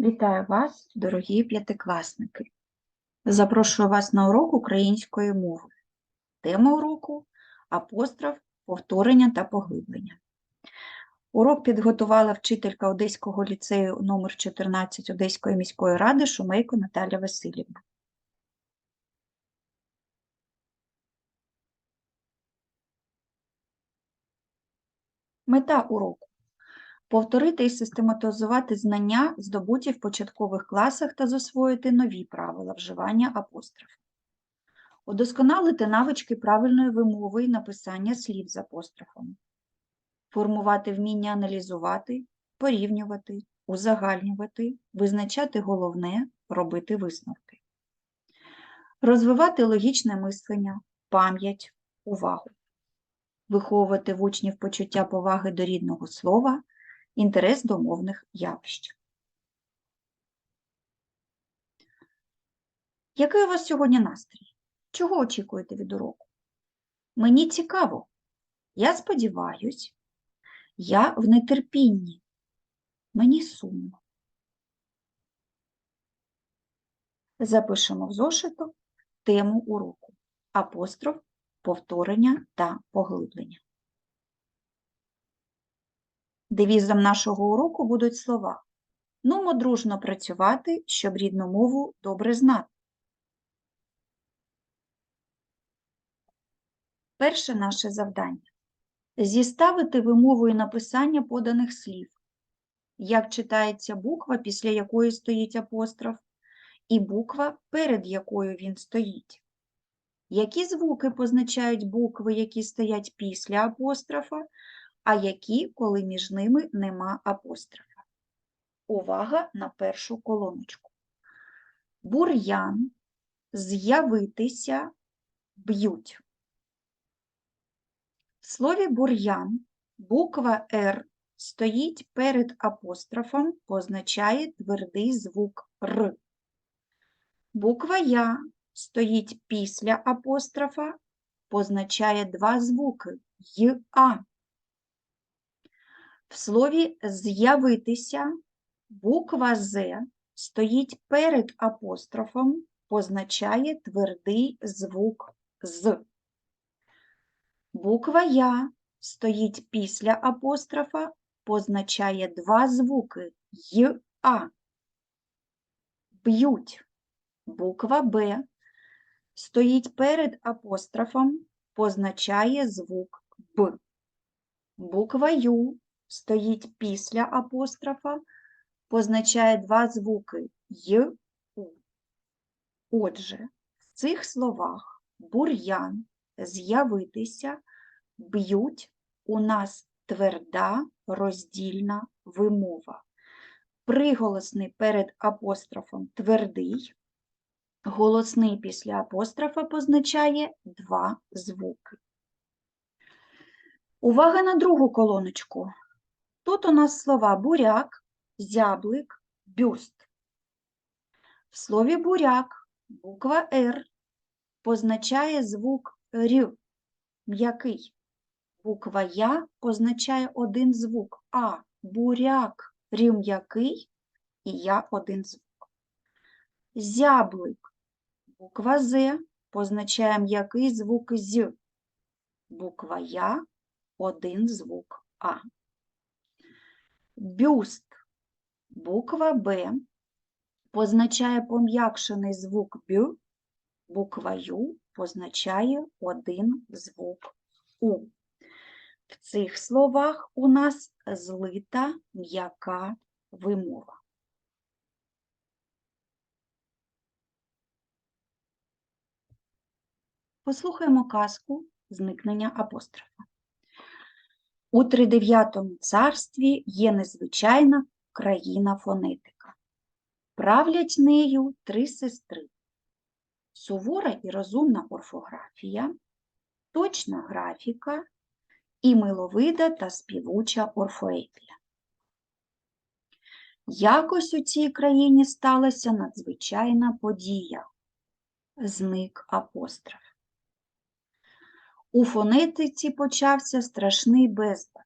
Вітаю вас, дорогі п'ятикласники! Запрошую вас на урок української мови. Тема уроку апостроф, повторення та поглиблення. Урок підготувала вчителька Одеського ліцею номер 14 Одеської міської ради Шумейко Наталя Васильівна. Мета уроку повторити і систематизувати знання, здобуті в початкових класах та засвоїти нові правила вживання апострофів. Удосконалити навички правильної вимови і написання слів з апострофами. Формувати вміння аналізувати, порівнювати, узагальнювати, визначати головне, робити висновки. Розвивати логічне мислення, пам'ять, увагу. Виховувати в учнів почуття поваги до рідного слова, інтерес до мовних явищ. Який у вас сьогодні настрій? Чого очікуєте від уроку? Мені цікаво. Я сподіваюсь, я в нетерпінні. Мені сумно. Запишемо в зошиту тему уроку апостроф, повторення та поглиблення. Девізом нашого уроку будуть слова. Нумо дружно працювати, щоб рідну мову добре знати. Перше наше завдання зіставити вимову і написання поданих слів. Як читається буква, після якої стоїть апостроф, і буква, перед якою він стоїть. Які звуки позначають букви, які стоять після апострофа, а які, коли між ними нема апострофа. Увага на першу колоночку. Бур'ян, з'явитися, б'ють. В слові бур'ян буква Р стоїть перед апострофом, позначає твердий звук Р. Буква Я стоїть після апострофа, позначає два звуки Й. В слові з'явитися буква З стоїть перед апострофом, позначає твердий звук з. Буква Я стоїть після апострофа, позначає два звуки й А. Б'ють. Буква Б стоїть перед апострофом, позначає звук Б. Буква Ю стоїть після апострофа, позначає два звуки й у. Отже, в цих словах бур'ян, з'явитися, б'ють у нас тверда роздільна вимова. Приголосний перед апострофом твердий, голосний після апострофа позначає два звуки. Увага на другу колоночку. Тут у нас слова буряк, зяблик, бюст. В слові буряк буква Р позначає звук Р, м'який. Буква Я позначає один звук А. Буряк Р м'який і Я один звук. Зяблик. Буква З позначає м'який звук З. Буква Я один звук А. Бюст. Буква Б позначає пом'якшений звук Б, буква Ю позначає один звук У. В цих словах у нас злита м'яка вимова. Послухаємо казку зникнення апострофа. У тридев'ятому царстві є незвичайна країна фонетика. Правлять нею три сестри. Сувора і розумна орфографія, точна графіка і миловида та співуча орфоепія. Якось у цій країні сталася надзвичайна подія зник апостроф. У фонетиці почався страшний безлад.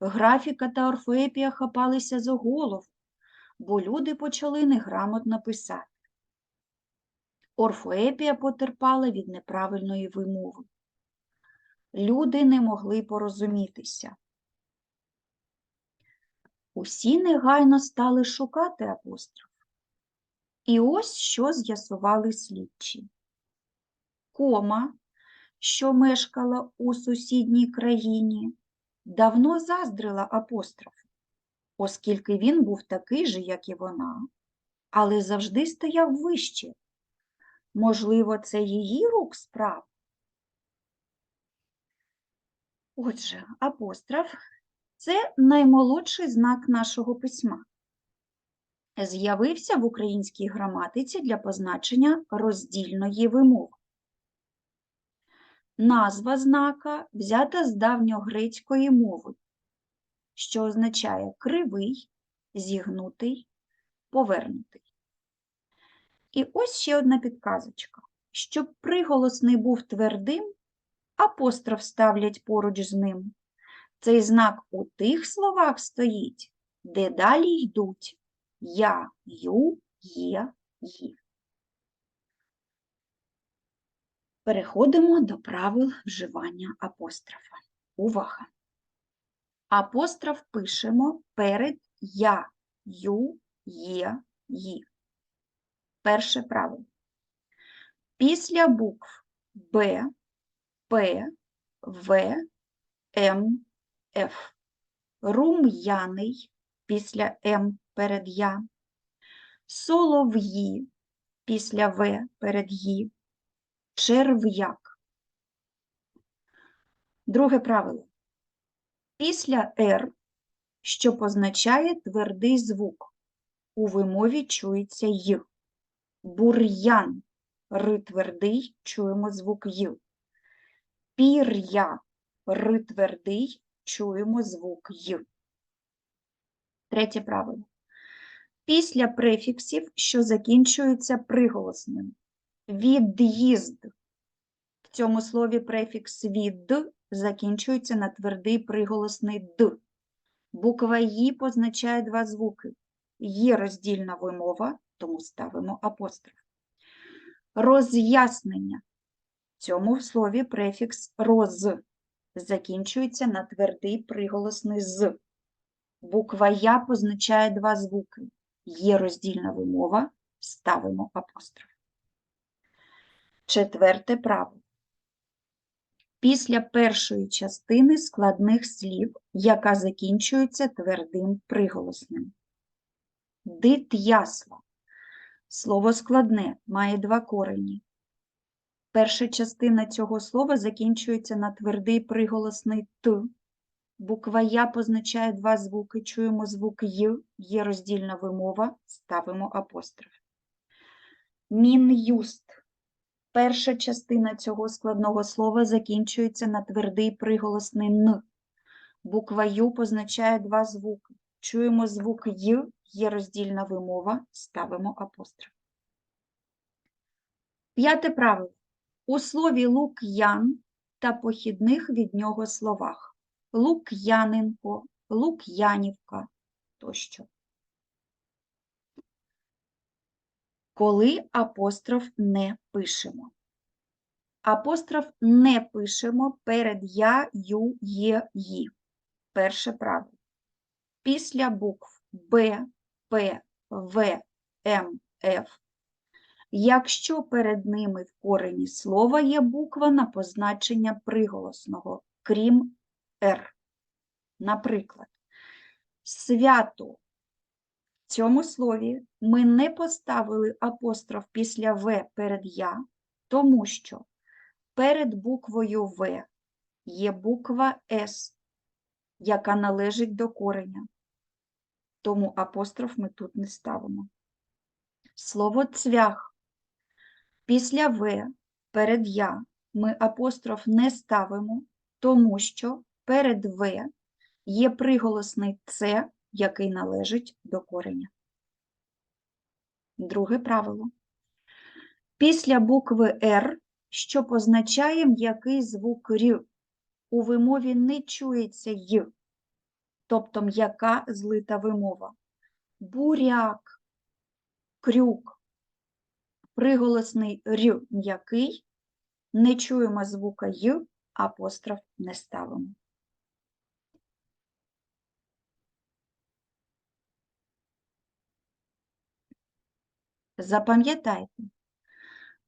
Графіка та орфоепія хапалися за голову, бо люди почали неграмотно писати. Орфоепія потерпала від неправильної вимови. Люди не могли порозумітися. Усі негайно стали шукати апостроф. І ось що з'ясували слідчі. Кома, що мешкала у сусідній країні, давно заздрила апострофу, оскільки він був такий же, як і вона, але завжди стояв вище. Можливо, це її рук справа? Отже, апостроф це наймолодший знак нашого письма. З'явився в українській граматиці для позначення роздільної вимови. Назва знака взята з давньогрецької мови, що означає кривий, зігнутий, повернутий. І ось ще одна підказочка. Щоб приголосний був твердим, апостроф ставлять поруч з ним. Цей знак у тих словах стоїть, де далі йдуть я, ю, є, ї. Переходимо до правил вживання апострофа. Увага! Апостроф пишемо перед я, ю, є, ї. Перше правило. Після букв Б, П, В, М, Ф. Рум'яний після М перед Я. Солов'ї після В перед Ї. Черв'як. Друге правило. Після Р, що позначає твердий звук. У вимові чується Й. Бур'ян. Ри твердий, чуємо звук Й. Пір'я. Ри твердий, чуємо звук Й. Третє правило. Після префіксів, що закінчуються приголосним. Від'їзд. В цьому слові префікс від закінчується на твердий приголосний д. Буква «ї» позначає два звуки. Є роздільна вимова, тому ставимо апостроф. Роз'яснення. В цьому слові префікс роз закінчується на твердий приголосний з. Буква Я позначає два звуки. Є роздільна вимова, ставимо апостроф. Четверте правило. Після першої частини складних слів, яка закінчується твердим приголосним. Дит'ясла. Слово складне, має два корені. Перша частина цього слова закінчується на твердий приголосний Т. Буква Я позначає два звуки. Чуємо звук Й, є роздільна вимова, ставимо апостроф. Мін'юст. Перша частина цього складного слова закінчується на твердий приголосний Н. Буква Ю позначає два звуки. Чуємо звук Й, є роздільна вимова, ставимо апостроф. П'яте правило. У слові лук'ян та похідних від нього словах. Лук'яненко, Лук'янівка тощо. Коли апостроф не пишемо. Апостроф не пишемо перед я, ю, є, ї. Перше правило. Після букв Б, П, В, М, Ф. Якщо перед ними в корені слова є буква на позначення приголосного, крім Р. Наприклад, свято. В цьому слові ми не поставили апостроф після В перед Я, тому що перед буквою В є буква С, яка належить до кореня. Тому апостроф ми тут не ставимо. Слово цвях. Після В перед Я ми апостроф не ставимо, тому що перед В є приголосний С, який належить до кореня. Друге правило. Після букви Р, що позначає м'який звук Р, у вимові не чується Й, тобто м'яка злита вимова. буряк, крюк. Приголосний р м'який, не чуємо звука й, апостроф не ставимо. Запам'ятайте,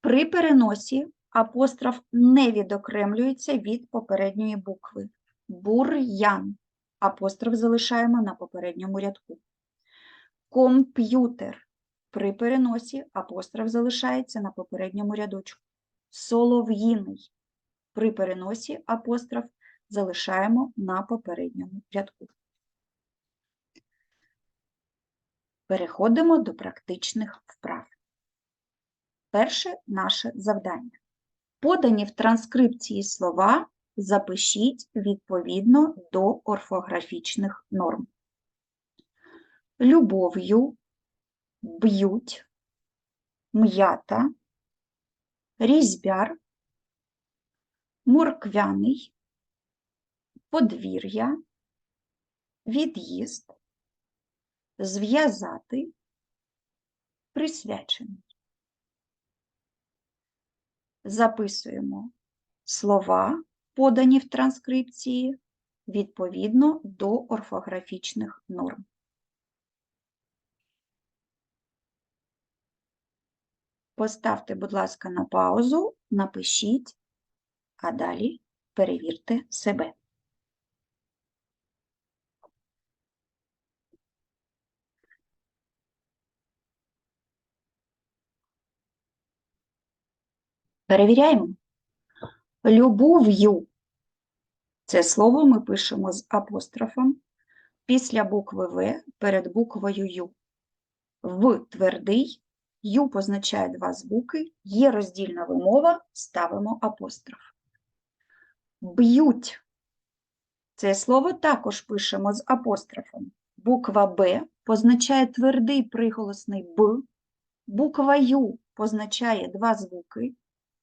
при переносі апостроф не відокремлюється від попередньої букви. Бур'ян. Апостроф залишаємо на попередньому рядку. Комп'ютер. При переносі апостроф залишається на попередньому рядочку. Солов'їний. При переносі апостроф залишаємо на попередньому рядку. Переходимо до практичних вправ. Перше наше завдання. Подані в транскрипції слова запишіть відповідно до орфографічних норм. Любов'ю, б'ють, м'ята, різьбяр, морквяний, подвір'я, від'їзд, зв'язати, присвячений. Записуємо слова, подані в транскрипції, відповідно до орфографічних норм. Поставте, будь ласка, на паузу, напишіть, а далі перевірте себе. Перевіряємо. Любов'ю. Це слово ми пишемо з апострофом після букви В перед буквою Ю. В твердий, Ю позначає два звуки, є роздільна вимова, ставимо апостроф. Б'ють. Це слово також пишемо з апострофом. Буква Б позначає твердий приголосний Б, буква Ю позначає два звуки,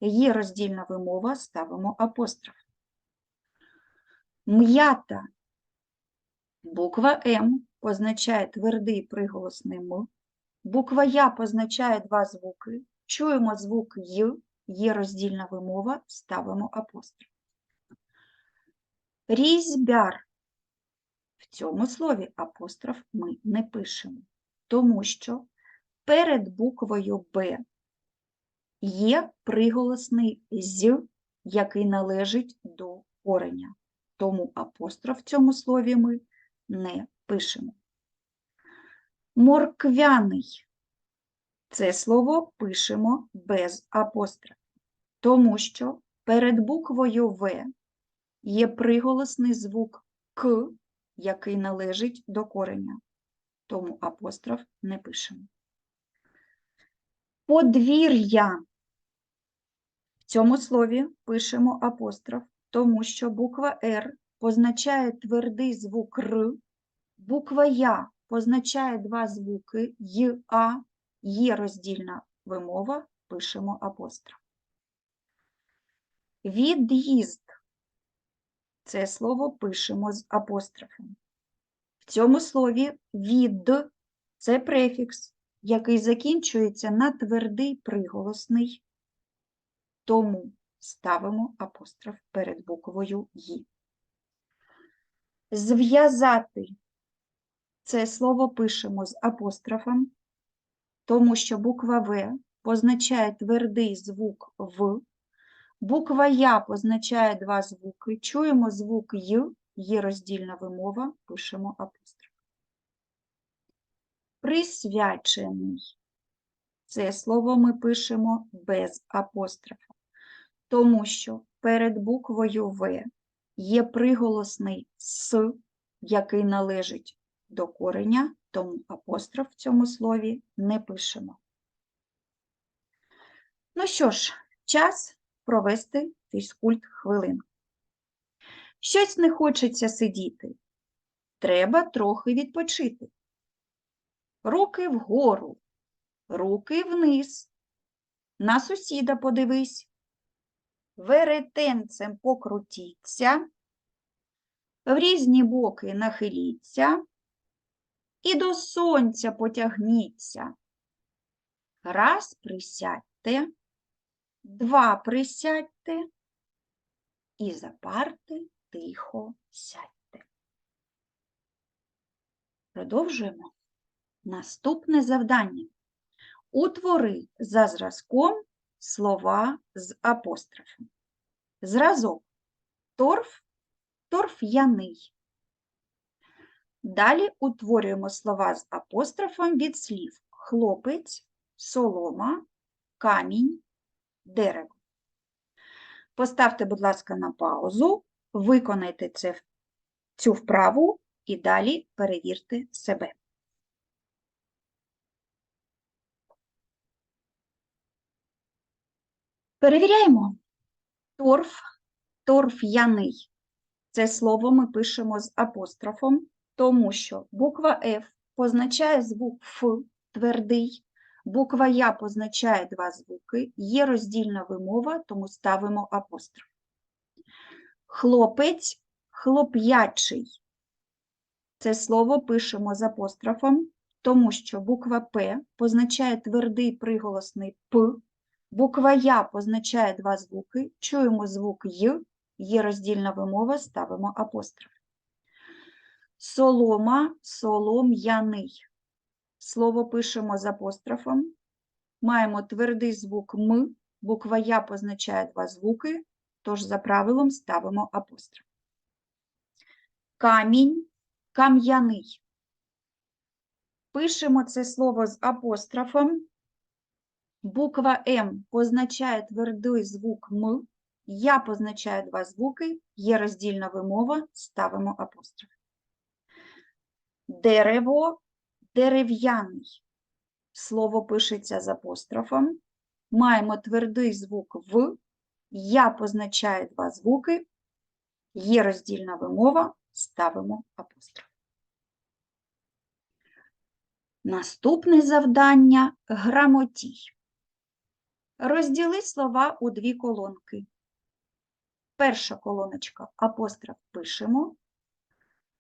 Є роздільна вимова, ставимо апостроф. М'ята. Буква М позначає твердий приголосний М. Буква Я позначає два звуки. Чуємо звук Й, є роздільна вимова, ставимо апостроф. Різьбяр. В цьому слові апостроф ми не пишемо, тому що перед буквою Б є приголосний з, який належить до кореня. Тому апостроф в цьому слові ми не пишемо. Морквяний. Це слово пишемо без апострофа, тому що перед буквою В є приголосний звук К, який належить до кореня. Тому апостроф не пишемо. Подвір'я В цьому слові пишемо апостроф, тому що буква Р позначає твердий звук Р, буква Я позначає два звуки Й, А, є роздільна вимова, пишемо апостроф. Від'їзд. Це слово пишемо з апострофом. В цьому слові від це префікс, який закінчується на твердий приголосний тому ставимо апостроф перед буквою «ї». Зв'язати це слово пишемо з апострофом, тому що буква В позначає твердий звук В, буква Я позначає два звуки. Чуємо звук Й, є роздільна вимова, пишемо апостроф. Присвячений. Це слово ми пишемо без апострофа тому що перед буквою В є приголосний С, який належить до кореня, тому апостроф в цьому слові не пишемо. Ну що ж, час провести фізкульт хвилин. Щось не хочеться сидіти. Треба трохи відпочити. Руки вгору, руки вниз. На сусіда подивись веретенцем покрутіться, в різні боки нахиліться, і до сонця потягніться. Раз присядьте, два присядьте і за парти тихо сядьте. Продовжуємо. Наступне завдання. Утвори за зразком слова з апострофом. Зразок торф, торф'яний. Далі утворюємо слова з апострофом від слів хлопець, солома, камінь, дерево. Поставте, будь ласка, на паузу, виконайте цю вправу і далі перевірте себе. Перевіряємо. Торф, торф'яний. Це слово ми пишемо з апострофом, тому що буква F позначає звук Ф твердий, буква Я позначає два звуки, є роздільна вимова, тому ставимо апостроф. Хлопець, хлоп'ячий. Це слово пишемо з апострофом, тому що буква П позначає твердий приголосний П, буква Я позначає два звуки, чуємо звук Й, є роздільна вимова, ставимо апостроф. Солома, солом'яний. Слово пишемо з апострофом. Маємо твердий звук М, буква Я позначає два звуки, тож за правилом ставимо апостроф. Камінь, кам'яний. Пишемо це слово з апострофом. Буква М позначає твердий звук М, Я позначає два звуки, є роздільна вимова, ставимо апостроф. Дерево, дерев'яний. Слово пишеться з апострофом. Маємо твердий звук В, Я позначає два звуки, є роздільна вимова, ставимо апостроф. Наступне завдання грамотій. Розділи слова у дві колонки. Перша колоночка апостроф пишемо,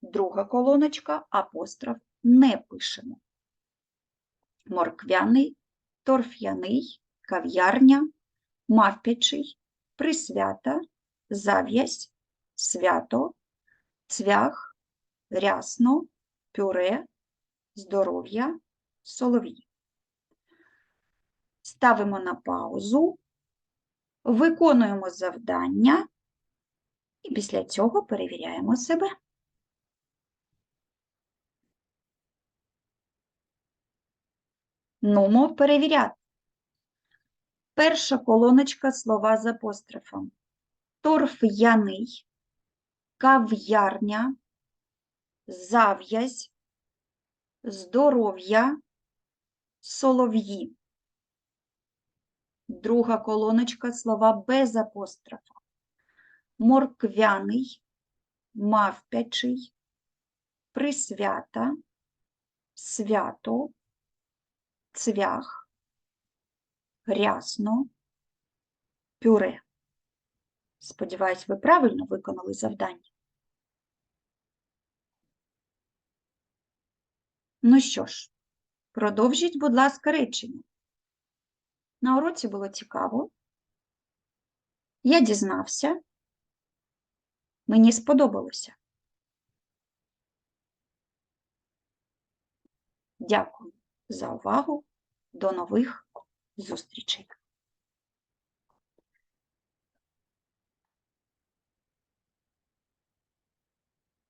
друга колоночка апостроф не пишемо. Морквяний, торф'яний, кав'ярня, мавпячий, присвята, зав'язь, свято, цвях, рясно, пюре, здоров'я, солов'ї. Ставимо на паузу, виконуємо завдання і після цього перевіряємо себе. Нумо перевіряти. Перша колоночка слова з апострофом. Торф'яний, кав'ярня, зав'язь, здоров'я, солов'ї. Друга колоночка слова без апострофа. Морквяний, мавпячий, присвята, свято, цвях, рясно, пюре. Сподіваюсь, ви правильно виконали завдання. Ну що ж, продовжіть, будь ласка, речення. На уроці було цікаво. Я дізнався. Мені сподобалося. Дякую за увагу. До нових зустрічей!